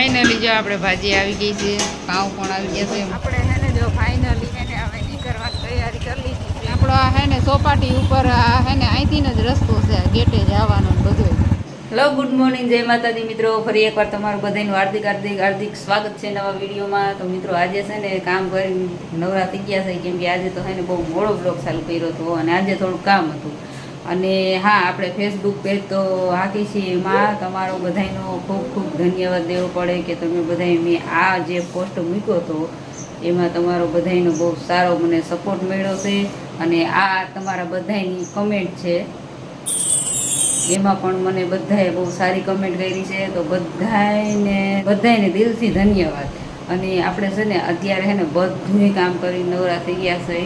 Finally જો આપણે ભાજી આવી ગઈ છે પાઉં પણ આવી ગયા છે આપણે હે ને જો ફાઇનલી હે ને હવે નીકળવાની તૈયારી કરી લીધી છે. આપણો આ હે ને સોપાટી ઉપર આ હે ને અહીંથી જ રસ્તો છે આ ગેટે જવાનો ને બધું હેલો ગુડ મોર્નિંગ જય માતાજી મિત્રો. ફરી એકવાર તમારું બધાનું હાર્દિક હાર્દિક હાર્દિક સ્વાગત છે નવા વિડીયોમાં. તો મિત્રો આજે છે ને કામ કરીને નવરા થઈ ગયા છે કેમ કે આજે તો છે ને બહુ મોડો બ્લોગ ચાલુ કર્યો હતો અને આજે થોડું કામ હતું. અને હા, આપણે ફેસબુક પેજ તો હાકી છીએ એમાં. તમારો બધાનો ખૂબ ખૂબ ધન્યવાદ દેવો પડે કે તમે બધાએ મેં આ જે પોસ્ટ મૂક્યો હતો, એમાં તમારો બધાનો બહુ સારો મને સપોર્ટ મળ્યો છે. અને આ તમારા બધાની કમેન્ટ છે. એમાં પણ મને બધાએ બહુ સારી કમેન્ટ કરી છે. તો બધાને બધાને દિલથી ધન્યવાદ. અને આપણે છે ને અત્યારે છે ને બધું કામ કરી નવરા થઈ ગયા છે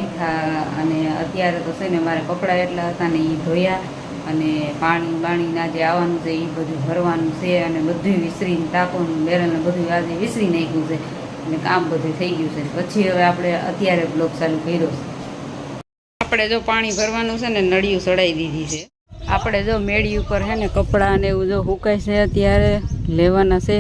અને અત્યારે તો છે ને મારે કપડાં એટલા હતા ને એ ધોયા અને પાણી બાણીના જે આવવાનું છે એ બધું ભરવાનું છે અને બધું વિસરીને તાપોનું બેરલને બધું આજે વિસરી નાખ્યું છે અને કામ બધું થઈ ગયું છે. પછી હવે આપણે અત્યારે બ્લોગ ચાલુ કર્યો છે. આપણે જો પાણી ભરવાનું છે ને નળિયું ચડાવી દીધી છે. આપણે જો મેળી ઉપર છે ને કપડાં ને એવું જો હુકાય છે અત્યારે લેવાના છે.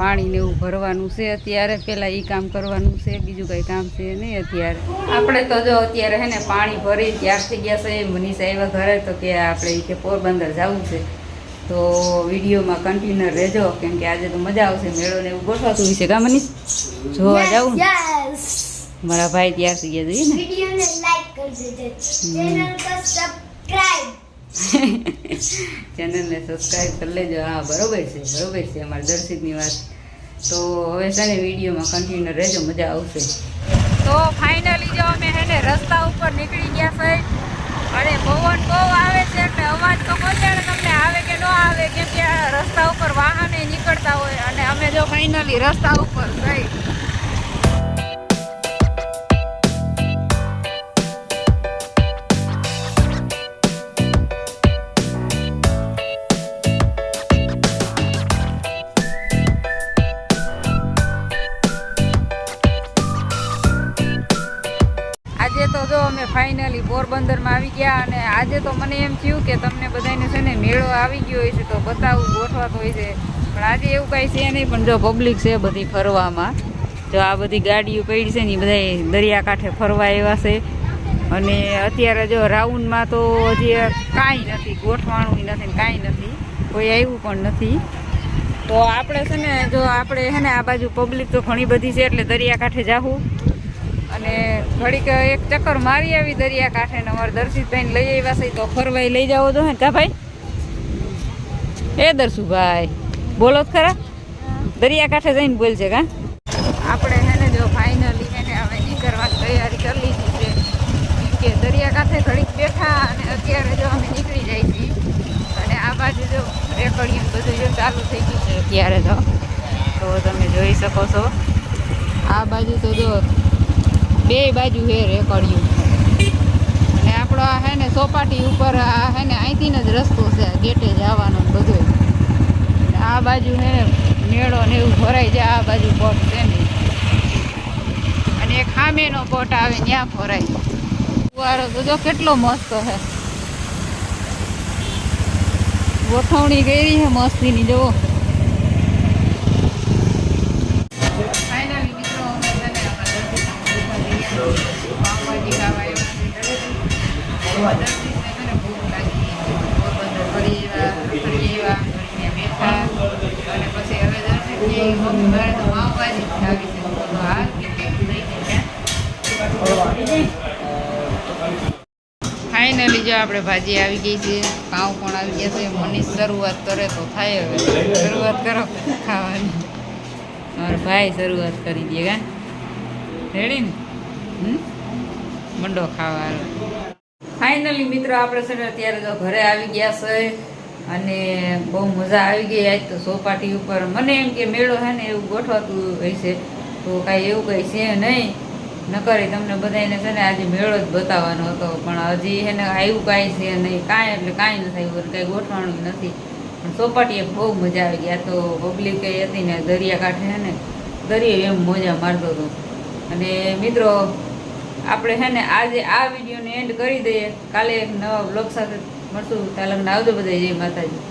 પાણીને એવું ભરવાનું છે અત્યારે. પહેલાં એ કામ કરવાનું છે બીજું કંઈ કામ છે નહીં અત્યારે. આપણે તો જો અત્યારે હે ને પાણી ભરી ત્યારથી ગયા છે મનીષ આવ્યા ઘરે તો કે આપણે કે પોરબંદર જવું છે. તો વિડીયોમાં કન્ટિન્યુ રહેજો કેમ કે આજે તો મજા આવશે મેળો ને એવું ગોઠવાતું છે. કા મનીષ? જોવા જવું મારા ભાઈ ત્યારથી ગયા જોઈએ ને? વિડીયોને ચેનલને સબસ્ક્રાઈબ કરી લેજો. હા, બરોબર છે બરોબર છે અમારા દર્શિતની વાત. તો હવે છે ને વિડીયોમાં કન્ટિન્યુ રહેજો, મજા આવશે. તો ફાઇનલી જો અમે હે ને રસ્તા ઉપર નીકળી ગયા છે. અને પવન બહુ આવે છે એટલે અવાજ તો પહોંચાડે તમને આવે કે ન આવે, કેમ કે રસ્તા ઉપર વાહને નીકળતા હોય. અને અમે જો ફાઇનલી રસ્તા ઉપર જઈ તો જો અમે ફાઇનલી પોરબંદરમાં આવી ગયા અને આજે તો મને એમ થયું કે તમને બધાને છે ને મેળો આવી ગયો હોય છે તો બતાવું, ગોઠવાતો હોય છે. પણ આજે એવું કાંઈ છે નહીં, પણ જો પબ્લિક છે બધી ફરવામાં. જો આ બધી ગાડીઓ પડી છે ને એ બધા દરિયાકાંઠે ફરવા આવ્યા છે. અને અત્યારે જો રાઉન્ડમાં તો હજી કાંઈ નથી ગોઠવાણું નથી કાંઈ નથી. કોઈ આવ્યું પણ નથી. તો આપણે છે ને જો આપણે છે ને આ બાજુ પબ્લિક તો ઘણી બધી છે, એટલે દરિયાકાંઠે જાવું અને ઘડીક એક ચક્કર મારી આવી દરિયા કાંઠે ને અમારા દર્શિતભાઈને લઈ આવ્યા છે, તો ફરવાઈ લઈ જાવો તો હે કા ભાઈ? એ દર્શુભાઈ, બોલો ખરા. દરિયા કાંઠે જઈને બોલશે કા. આપણે હે જો ફાઇનલી હે ને હવે નીકળવાની તૈયારી કરી લીધી છે. કે દરિયા કાંઠે ઘડીક બેઠા અને અત્યારે જો અમે નીકળી જાય છીએ. અને આ બાજુ જો રેકડીયું બધું જો ચાલુ થઈ ગયું છે અત્યારે તો. તો તમે જોઈ શકો છો. આ બાજુ તો જો બે બાજુ હે રેકડિયું. અને આપણો આ હે ને સોપાટી ઉપર આ હે ને અહીંથી જ રસ્તો છે ગેટે જવાનો બધો આ બાજુ હે ને મેળો ને એવું ભરાઈ જાય, આ બાજુ બોટ છે ને. અને એક ખામેનો બોટ આવે ત્યાં ભરાય ફુવારો બધો કેટલો મસ્ત છે ગોઠવણી કરી છે મસ્તીની, જુઓ. ફાઇનલી જો આપણે ભાજી આવી ગઈ છે, પાઉં પણ આવી ગયા છે મનીષ શરૂઆત કરે તો થાય હવે. શરૂઆત કરો ખાવાની. મારો ભાઈ શરૂઆત કરી દે, કા? રેડી ને? મંડો ખાવા ફાઇનલી મિત્રો, આપણે છે ને અત્યારે તો ઘરે આવી ગયા છે અને બહુ મજા આવી ગઈ આજ તો સોપાટી ઉપર. મને એમ કે મેળો છે ને એવું ગોઠવાતું હશે તો કાંઈ એવું કંઈ છે નહીં. નકરી તમને બધાને છે ને આજે મેળો જ બતાવવાનો હતો, પણ હજી છે ને આવ્યું કાંઈ છે નહીં. કાંઈ એટલે કાંઈ નથી આવ્યું કાંઈ ગોઠવાનું નથી. પણ સોપાટીએ બહુ મજા આવી ગયા તો પબ્લિક હતી ને દરિયાકાંઠે છે ને, દરિયો એમ મોજા મારતો હતો. અને મિત્રો આપણે હે ને આજે આ વિડીયોને એન્ડ કરી દઈએ. કાલે એક નવા બ્લોગ સાથે મળશું. તાલંગ આવજો બધા જય માતાજી.